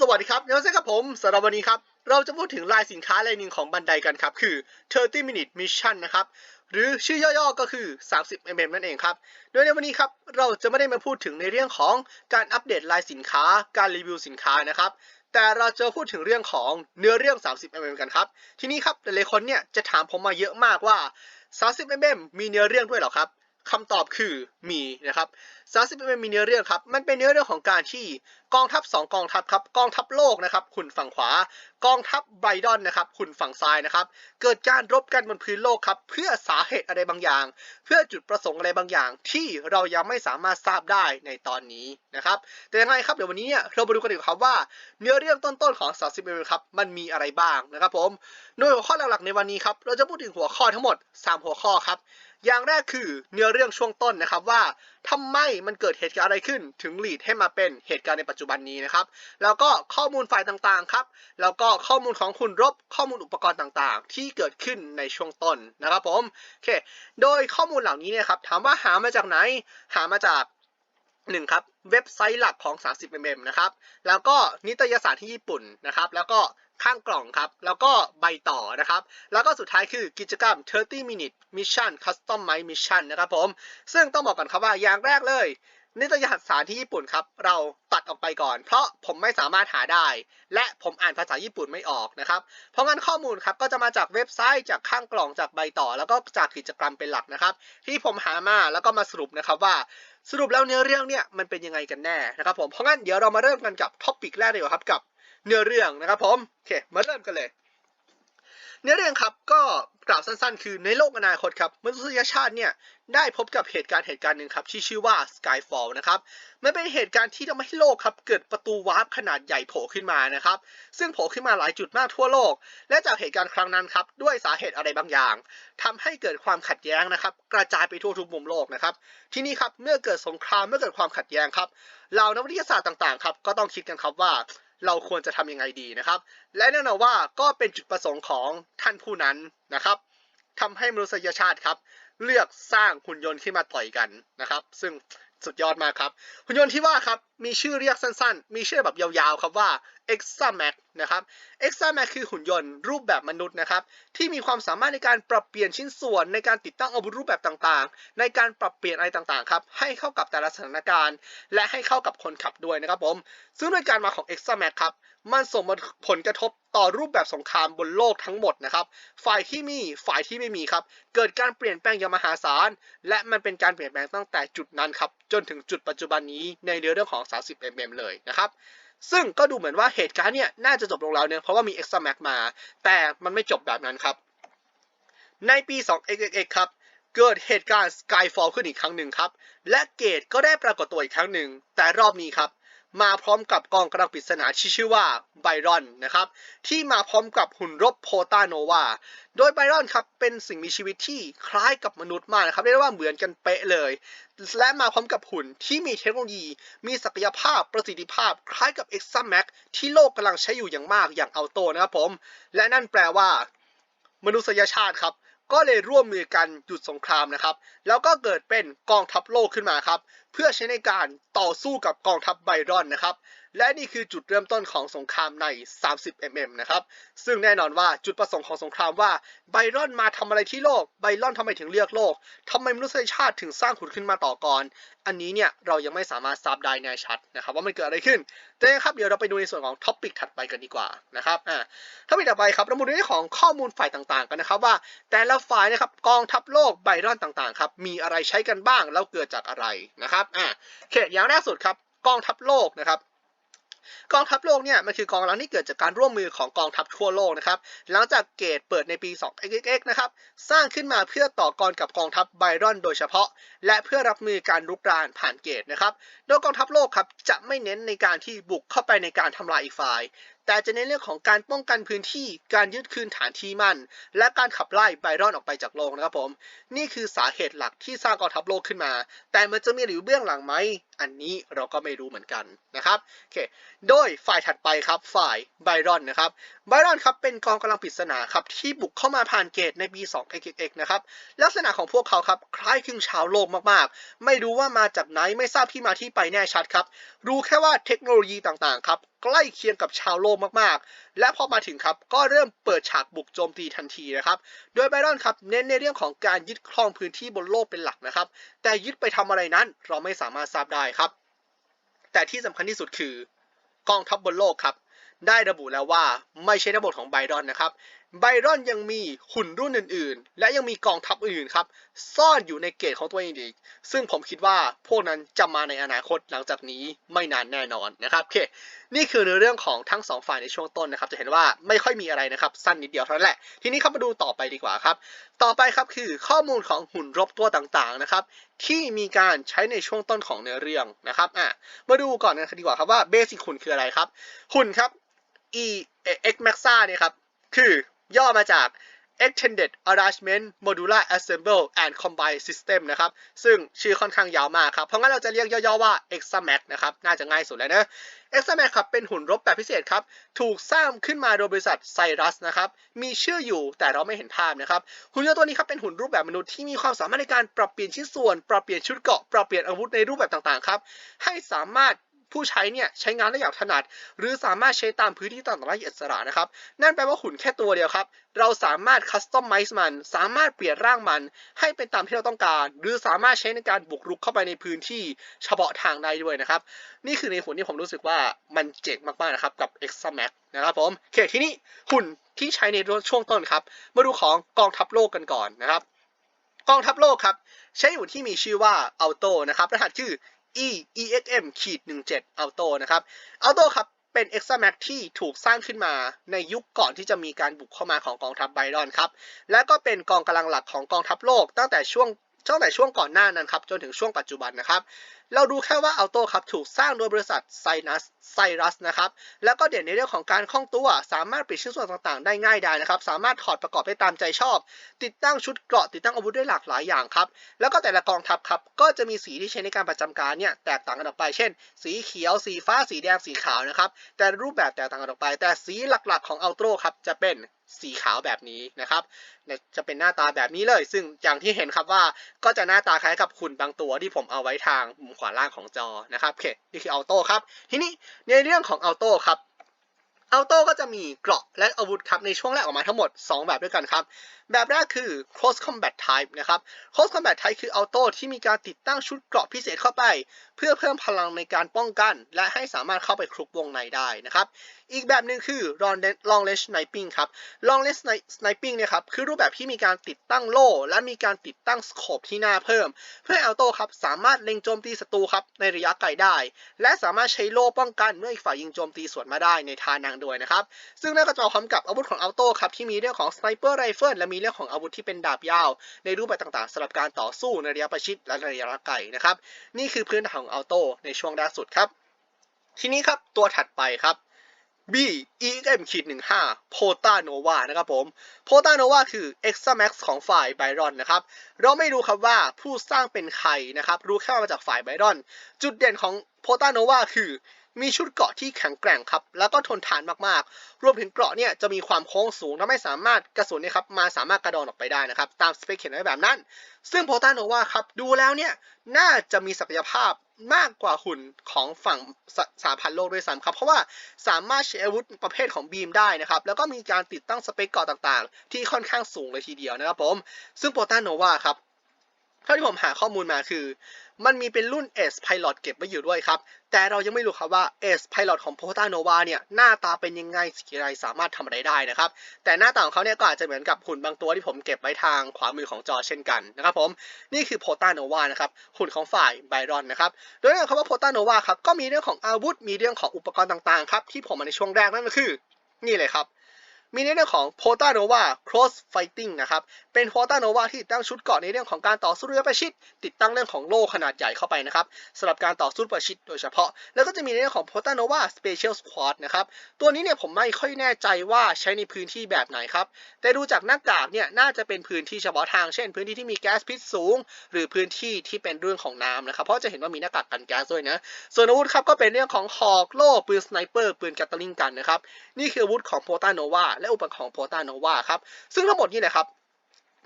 สวัสดีครับเนลเซ่ครับผมสำหรับวันนี้ครับ เราจะพูดถึงลายสินค้ารายหนึ่งของบันไดกันครับ คือ 30 minute mission นะครับ หรือชื่อย่อๆก็คือ 30 mm นั่นเองครับ โดยในวันนี้ครับ เราจะไม่ได้มาพูดถึงในเรื่องของการอัปเดตลายสินค้า การรีวิวสินค้านะครับ แต่เราจะพูดถึงเรื่องของเนื้อเรื่อง 30 mm กันครับ ทีนี้ครับหลายๆคนเนี่ยจะถามผมมาเยอะมากว่า 30 mm มีเนื้อเรื่องด้วยหรอครับ คำตอบคือมีนะครับ30 mm มีเนื้อเรื่องครับ มันเป็นเนื้อเรื่องของการที่กองทัพ 2 กองทัพครับ กองทัพโลกนะครับหุ่นฝั่งขวา กองทัพไบรดอนนะครับหุ่นฝั่งซ้ายนะครับ เกิดการรบกันบนพื้นโลกครับ เพื่อสาเหตุอะไรบางอย่าง เพื่อจุดประสงค์อะไรบางอย่าง ที่เรายังไม่สามารถทราบได้ในตอนนี้นะครับ แต่ยังไงครับ เดี๋ยววันนี้เนี่ยเรามาดูกันดีกว่าครับว่า เนื้อเรื่องต้นๆของ30 mm ครับ มันมีอะไรบ้างนะครับผม โดยหัวข้อหลักๆในวันนี้ครับ เราจะพูดถึงหัวข้อทั้งหมด 3 หัวข้อครับ อย่างแรกคือเนื้อเรื่องช่วงต้นนะครับว่าทำไมมันเกิดเหตุการณ์อะไรขึ้น ถึงหลีดให้มาเป็นเหตุการณ์ในปัจจุบันนี้นะครับ แล้วก็ข้อมูลฝ่ายต่างๆครับ แล้วก็ข้อมูลของคุณรบข้อมูลอุปกรณ์ต่างๆ ที่เกิดขึ้นในช่วงต้นนะครับผมโอเค โดยข้อมูลเหล่านี้เนี่ยครับถามว่าหามาจากไหนหามาจากหนึ่งครับเว็บไซต์หลักของ 30 mm นะครับ แล้วก็นิตยสารที่ญี่ปุ่นนะครับ แล้วก็ ข้างกล่องครับ แล้วก็ใบต่อนะครับ แล้วก็สุดท้ายคือกิจกรรม 30 minute mission custom m i mission นะครับผม ซึ่งต้องบอกก่อนครับว่าอย่างแรกเลยนิตยสารที่ญี่ปุ่นครับ เราตัดออกไปก่อน เพราะผมไม่สามารถหาได้ และผมอ่านภาษาญี่ปุ่นไม่ออกนะครับ เพราะงั้นข้อมูลครับก็จะมาจากเว็บไซต์จากข้างกล่องจากใบต่อ แล้วก็จากกิจกรรมเป็นหลักนะครับ ที่ผมหามาแล้วก็มาสรุปนะครับว่าสรุปแล้วเนื้อเรื่องเนี่ยมันเป็นยังไงกันแน่นะครับผมเพราะงั้นเดี๋ยวเรามาเริ่มกันกับท็อปิกแรกเลยครับกับ เนื้อเรื่องนะครับผมโอเคมาเริ่มกันเลย เนื้อเรื่องครับก็กล่าวสั้นๆ คือในโลกอนาคตครับมนุษยชาติเนี่ยได้พบกับเหตุการณ์เหตุการณ์หนึ่งครับที่ชื่อว่า Skyfall นะครับมันเป็นเหตุการณ์ที่ทำให้โลกครับเกิดประตูวาร์ปขนาดใหญ่โผล่ขึ้นมานะครับซึ่งโผล่ขึ้นมาหลายจุดมากทั่วโลก และจากเหตุการณ์ครั้งนั้นครับด้วยสาเหตุอะไรบางอย่างทำให้เกิดความขัดแย้งนะครับกระจายไปทั่วทุกมุมโลกนะครับที่นี่ครับเมื่อเกิดสงครามเมื่อเกิดความขัดแย้งครับเหล่านักวิทยาศาสตร์ต่างๆครับก็ต้องคิดกันครับว่า เราควรจะทำยังไงดีนะครับ และแน่นอนว่าก็เป็นจุดประสงค์ของท่านผู้นั้นนะครับทำให้มนุษยชาติครับ เลือกสร้างหุ่นยนต์ขึ้นมาต่อยกันนะครับ ซึ่งสุดยอดมากครับ หุ่นยนต์ที่ว่าครับมีชื่อเรียกสั้นๆ มีชื่อแบบยาวๆครับว่า Examax นะครับ Examax คือหุ่นยนต์รูปแบบมนุษย์นะครับ ที่มีความสามารถในการปรับเปลี่ยนชิ้นส่วน ในการติดตั้งอาวุธรูปแบบต่างๆ ในการปรับเปลี่ยนอะไรต่างๆครับให้เข้ากับแต่ละสถานการณ์ และให้เข้ากับคนขับด้วยนะครับผม ซึ่งด้วยการมาของ Examax ครับมันส่งผลกระทบต่อรูปแบบสงครามบนโลกทั้งหมดนะครับ ฝ่ายที่มีฝ่ายที่ไม่มีครับ เกิดการเปลี่ยนแปลงอย่างมหาศาล และมันเป็นการเปลี่ยนแปลงตั้งแต่จุดนั้นครับ จนถึงจุดปัจจุบันนี้ในเรื่องของ 30 mm เลยนะครับ ซึ่งก็ดูเหมือนว่าเหตุการณ์เนี่ยน่าจะจบลงแล้วเนี่ยเพราะว่ามี Extra Max มา แต่มันไม่จบแบบนั้นครับ ในปี 2xx ครับ เกิดเหตุการณ์ Skyfall ขึ้นอีกครั้งหนึ่งครับ และเกตก็ได้ปรากฏตัวอีกครั้งหนึ่ง แต่รอบนี้ครับ มาพร้อมกับกองกำลังปริศนาที่ชื่อว่าไบรอนนะครับที่มาพร้อมกับหุ่นรบโพตาโนวาโดยไบรอนครับเป็นสิ่งมีชีวิตที่คล้ายกับมนุษย์มากนะครับเรียกได้ว่าเหมือนกันเป๊ะเลย และมาพร้อมกับหุ่นที่มีเทคโนโลยี มีศักยภาพประสิทธิภาพ คล้ายกับ e x a m a x ที่โลกกำลังใช้อยู่อย่างมากอย่างเอาโตนะครับผม และนั่นแปลว่า มนุษยชาติครับ ก็เลยร่วมมือกันหยุดสงครามนะครับ แล้วก็เกิดเป็นกองทัพโลกขึ้นมาครับ เพื่อใช้ในการต่อสู้กับกองทัพไบรอนนะครับ และนี่คือจุดเริ่มต้นของสงครามใน 30 mm นะครับ ซึ่งแน่นอนว่าจุดประสงค์ของสงครามว่าไบรอนมาทำอะไรที่โลก ไบรอนทำไมถึงเลือกโลกทำไมมนุษยชาติถึงสร้างขุนขึ้นมาต่อก่อนอันนี้เนี่ยเรายังไม่สามารถทราบได้แน่ชัดนะครับว่ามันเกิดอะไรขึ้น แต่ครับเดี๋ยวเราไปดูในส่วนของท็อปิกถัดไปกันดีกว่านะครับอ่าท็อปิกต่อไปครับเรามาดูในเรื่องของข้อมูลฝ่ายต่างๆ กันนะครับว่า แต่ละฝ่ายนะครับกองทัพโลกไบรอนต่างๆครับมีอะไรใช้กันบ้างแล้วเกิดจากอะไรนะครับอ่าโอเคอย่างแรกสุดครับกองทัพโลกนะครับ กองทัพโลกเนี่ยมันคือกองกำลังที่เกิดจากการร่วมมือของกองทัพทั่วโลกนะครับหลังจากเกตเปิดในปี 2xx นะครับสร้างขึ้นมาเพื่อต่อกรกับกองทัพไบรอนโดยเฉพาะ และเพื่อรับมือการลุกรานผ่านเกตนะครับโดยกองทัพโลกครับจะไม่เน้นในการที่บุกเข้าไปในการทำลายอีกฝ่าย แต่จะเน้นเรื่องของการป้องกันพื้นที่การยึดคืนฐานที่มั่น และการขับไล่ไบรอนออกไปจากโลกนะครับผม นี่คือสาเหตุหลักที่สร้างกองทัพโลกขึ้นมา แต่มันจะมีหรือเบื้องหลังไหม อันนี้เราก็ไม่รู้เหมือนกันนะครับโอเคโดยฝ่ายถัดไปครับฝ่ายไบรอนนะครับ ไบรอนครับเป็นกองกำลังปริศนาครับที่บุกเข้ามาผ่านเกตในปี 2xx นะครับลักษณะของพวกเขาครับคล้ายคลึงชาวโลกมากๆ ไม่รู้ว่ามาจากไหนไม่ทราบที่มาที่ไปแน่ชัดครับ รู้แค่ว่าเทคโนโลยีต่างๆครับใกล้เคียงกับชาวโลกมากๆ และพอมาถึงครับก็เริ่มเปิดฉากบุกโจมตีทันทีนะครับโดยไบรอนครับเน้นในเรื่องของการยึดครองพื้นที่บนโลกเป็นหลักนะครับแต่ยึดไปทำอะไรนั้นเราไม่สามารถทราบได้ครับ แต่ที่สำคัญที่สุดคือกองทัพบบนโลกครับ ได้ระบุแล้วว่าไม่ใช่ทั้งหมดของไบรอนนะครับ ไบรอนยังมีหุ่นรุ่นอื่นๆ และยังมีกองทัพอื่นๆครับ ซ่อนอยู่ในเกตของตัวเองอีก ซึ่งผมคิดว่าพวกนั้นจะมาในอนาคตหลังจากนี้ไม่นานแน่นอนนะครับโอเค นี่คือในเรื่องของทั้งสองฝ่ายในช่วงต้นนะครับ จะเห็นว่าไม่ค่อยมีอะไรนะครับ สั้นนิดเดียวเท่านั้นแหละ ทีนี้ครับมาดูต่อไปดีกว่าครับ ต่อไปครับคือข้อมูลของหุ่นรบตัวต่างๆนะครับที่มีการใช้ในช่วงต้นของเนื้อเรื่องนะครับอะมาดูก่อนกันดีกว่าครับว่าเบสิกหุ่นคืออะไรครับ หุ่นครับ E X Maxa เนี่ยครับ คือย่อมาจาก Extended Arrangement Modular Assemble and Combine System นะครับ ซึ่งชื่อค่อนข้างยาวมากครับ เพราะงั้นเราจะเรียกย่อๆว่า EXAMAX นะครับ น่าจะง่ายสุดแล้วนะ EXAMAX ครับ เป็นหุ่นรบแบบพิเศษครับ ถูกสร้างขึ้นมาโดยบริษัทไซรัสนะครับ มีชื่ออยู่แต่เราไม่เห็นภาพนะครับ หุ่นยนต์ตัวนี้ครับเป็นหุ่นรูปแบบมนุษย์ที่มีความสามารถในการปรับเปลี่ยนชิ้นส่วน ปรับเปลี่ยนชุดเกราะ ปรับเปลี่ยนอาวุธในรูปแบบต่างๆ ครับ ให้สามารถ ผู้ใช้เนี่ยใช้งานได้อย่างถนัด หรือสามารถใช้ตามพื้นที่ต่างๆได้อย่างอิสระนะครับ นั่นแปลว่าหุ่นแค่ตัวเดียวครับ เราสามารถคัสตอมไมซ์มัน สามารถเปลี่ยนร่างมัน ให้เป็นตามที่เราต้องการ หรือสามารถใช้ในการบุกรุกเข้าไปในพื้นที่เฉพาะทางได้ด้วยนะครับ นี่คือในหุ่นที่ผมรู้สึกว่ามันเจ๋งมากๆนะครับกับ e x a m a x นะครับผมโอเคทีนี้หุ่นที่ใช้ในช่วงต้นครับ มาดูของกองทัพโลกกันก่อนนะครับ กองทัพโลกครับใช้หุ่นที่มีชื่อว่า Auto นะครับรหัสชื่อ E EXM ขีด17 Auto นะครับ Auto ครับเป็น Examax ที่ถูกสร้างขึ้นมาในยุคก่อนที่จะมีการบุกเข้ามาของกองทัพไบรอนครับ และก็เป็นกองกำลังหลักของกองทัพโลกตั้งแต่ช่วงตั้งแต่ช่วงก่อนหน้านั้นครับจนถึงช่วงปัจจุบันนะครับ เราดูแค่ว่า Auto ครับถูกสร้างโดยบริษัทไซนัสไซรัสนะครับ แล้วก็เด่นในเรื่องของการคล่องตัว สามารถปลี่ยนชิ้นส่วนต่างๆ ได้ง่ายดายนะครับ สามารถถอดประกอบได้ตามใจชอบ ติดตั้งชุดเกราะติดตั้งอาวุธได้หลากหลายอย่างครับ แล้วก็แต่ละกองทัพครับ ก็จะมีสีที่ใช้ในการประจำการเนี่ยแตกต่างกันออกไป เช่น สีเขียว สีฟ้า สีแดง สีขาวนะครับ แต่รูปแบบแตกต่างกันออกไป แต่สีหลักๆของอัลโตรครับจะเป็นสีขาวแบบนี้นะครับ จะเป็นหน้าตาแบบนี้เลย ซึ่งอย่างที่เห็นครับว่าก็จะหน้าตาคล้ายกับหุ่นบางตัวที่ผมเอาไว้ทางมุมขวาล่างของจอนะครับโอเคนี่คือออโต้ครับ ทีนี้ในเรื่องของออโต้ครับ อัลโต้ก็จะมีเกราะและอาวุธครับในช่วงแรกออกมาทั้งหมด 2 แบบด้วยกันครับ แบบแรกคือ close combat type นะครับ close combat type คืออัลโต้ที่มีการติดตั้งชุดเกราะพิเศษเข้าไป เพื่อเพิ่มพลังในการป้องกัน และให้สามารถเข้าไปคลุกวงในได้นะครับ อีกแบบหนึ่งคือ long range sniping ครับ long range sniping เนี่ยครับคือรูปแบบที่มีการติดตั้งโล่ และมีการติดตั้งสโคปที่หน้าเพิ่ม เพื่ออัลโต้ครับสามารถเล็งโจมตีศัตรูครับในระยะไกลได้ และสามารถใช้โล่ป้องกันเมื่ออีกฝ่ายยิงโจมตีสวนมาได้ในทานังด้วยนะครับ ซึ่งนั่นก็จะมาพร้อมกับอาวุธของอัลโต้ครับที่มีเรื่องของสไนเปอร์ไรเฟิลและมีเรื่องของอาวุธที่เป็นดาบยาว ในรูปแบบต่างๆสำหรับการต่อสู้ในระยะประชิดและระยะไกลนะครับ นี่คือพื้นฐานของอัลโต้ในช่วงแรกสุดครับ ทีนี้ครับตัวถัดไปครับ B EXM ขีด15 Pota Nova นะครับผม Pota Nova คือ Examax ของฝ่ายไบรอนนะครับ เราไม่รู้ครับว่าผู้สร้างเป็นใครนะครับ รู้แค่ว่ามาจากฝ่ายไบรอน จุดเด่นของ Pota Nova คือ มีชุดเกราะที่แข็งแกร่งครับ แล้วก็ทนทานมากๆ รวมถึงเกราะเนี่ยจะมีความโค้งสูงทำให้สามารถกระสุนเนี่ยครับมาสามารถกระโดดออกไปได้นะครับ ตามสเปคเขียนไว้แบบนั้น ซึ่งโพตาโนวาครับดูแล้วเนี่ยน่าจะมีศักยภาพมากกว่าหุ่นของฝั่งสสาพันธ์โลกด้วยซ้ำครับ เพราะว่าสามารถใช้อาวุธประเภทของบีมได้นะครับ แล้วก็มีการติดตั้งสเปคเกราะต่างๆ ที่ค่อนข้างสูงเลยทีเดียวนะครับผม ซึ่งโพตาโนวาครับ เท่าที่ผมหาข้อมูลมาคือ มันมีเป็นรุ่น S Pilot เก็บไว้อยู่ด้วยครับ แต่เรายังไม่รู้ครับว่า S Pilot ของ p o t a Nova เนี่ย หน้าตาเป็นยังไงสีอะไรสามารถทำอะไรได้นะครับ แต่หน้าตาของเขาเนี่ยก็อาจจะเหมือนกับหุ่นบางตัวที่ผมเก็บไว้ทางขวามือของจอเช่นกันนะครับผม นี่คือ p o t a Nova นะครับ หุ่นของฝ่ายไบรอนนะครับ โดยเรื่องคำว่า p o t a Nova ครับ ก็มีเรื่องของอาวุธ มีเรื่องของอุปกรณ์ต่างๆครับ ที่ผมมาในช่วงแรกนั่นก็คือ นี่เลยครับมีในเรื่องของ p o t a Nova Cross Fighting นะครับ เป็น p o t a Nova ที่ติดตั้งชุดเกาะในเรื่องของการต่อสู้เระยะประชิด ติดตั้งเรื่องของโล่ขนาดใหญ่เข้าไปนะครับสำหรับการต่อสู้ประชิดโดยเฉพาะ แล้วก็จะมีในเรื่องของ p o t a Nova Special Squad นะครับตัวนี้เนี่ยผมไม่ค่อยแน่ใจว่าใช้ในพื้นที่แบบไหนครับ แต่ดูจากหน้ากากเนี่ยน่าจะเป็นพื้นที่เฉพาะทาง เช่น พื้นที่ที่มีแก๊สพิษสูง หรือพื้นที่ที่เป็นเรื่องของน้ำนะครับเพราะจะเห็นว่ามีหน้ากากกันแก๊สด้วยนะส่วนอาวุธครับก็เป็นเรื่องของหอกโล่ปืนสไนเปอร์ปืนแกตเตอร์ลิงกันนะครับนี่คืออาวุธของโพตาโนวาและอุปกรณ์ของโพตาโนวาครับซึ่งทั้งหมดนี้แหละครับ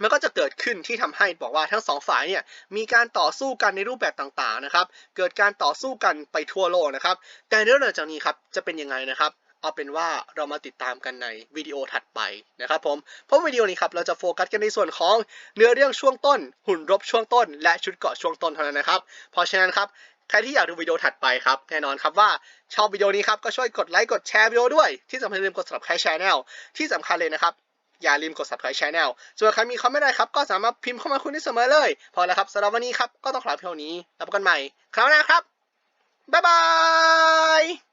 มันก็จะเกิดขึ้นที่ทำให้บอกว่าทั้งสองฝ่ายเนี่ยมีการต่อสู้กันในรูปแบบต่างๆนะครับ เกิดการต่อสู้กันไปทั่วโลกนะครับ แต่เรื่องจากนี้ครับจะเป็นยังไงนะครับเอาเป็นว่าเรามาติดตามกันในวิดีโอถัดไปนะครับผมเพราะวิดีโอนี้ครับเราจะโฟกัสกันในส่วนของเนื้อเรื่องช่วงต้น หุ่นรบช่วงต้น และชุดเกาะช่วงต้นเท่านั้นนะครับเพราะฉะนั้นครับใครที่อยากดูวิดีโอถัดไปครับแน่นอนครับว่าชอบวิดีโอนี้ครับก็ช่วยกดไลค์กดแชร์วิดีโอด้วยที่สำคัญอย่าลืมกด subscribe channel ที่สำคัญเลยนะครับ อย่าลืมกด subscribe channel ส่วนใครมีคอมเมนต์อะไรครับ ก็สามารถพิมพ์เข้ามาคุยได้เสมอเลย พอแล้วครับสำหรับวันนี้ครับ ก็ต้องขอลาเพียงเท่านี้แล้วพบกันใหม่ คราวหน้าครับ บ๊ายบาย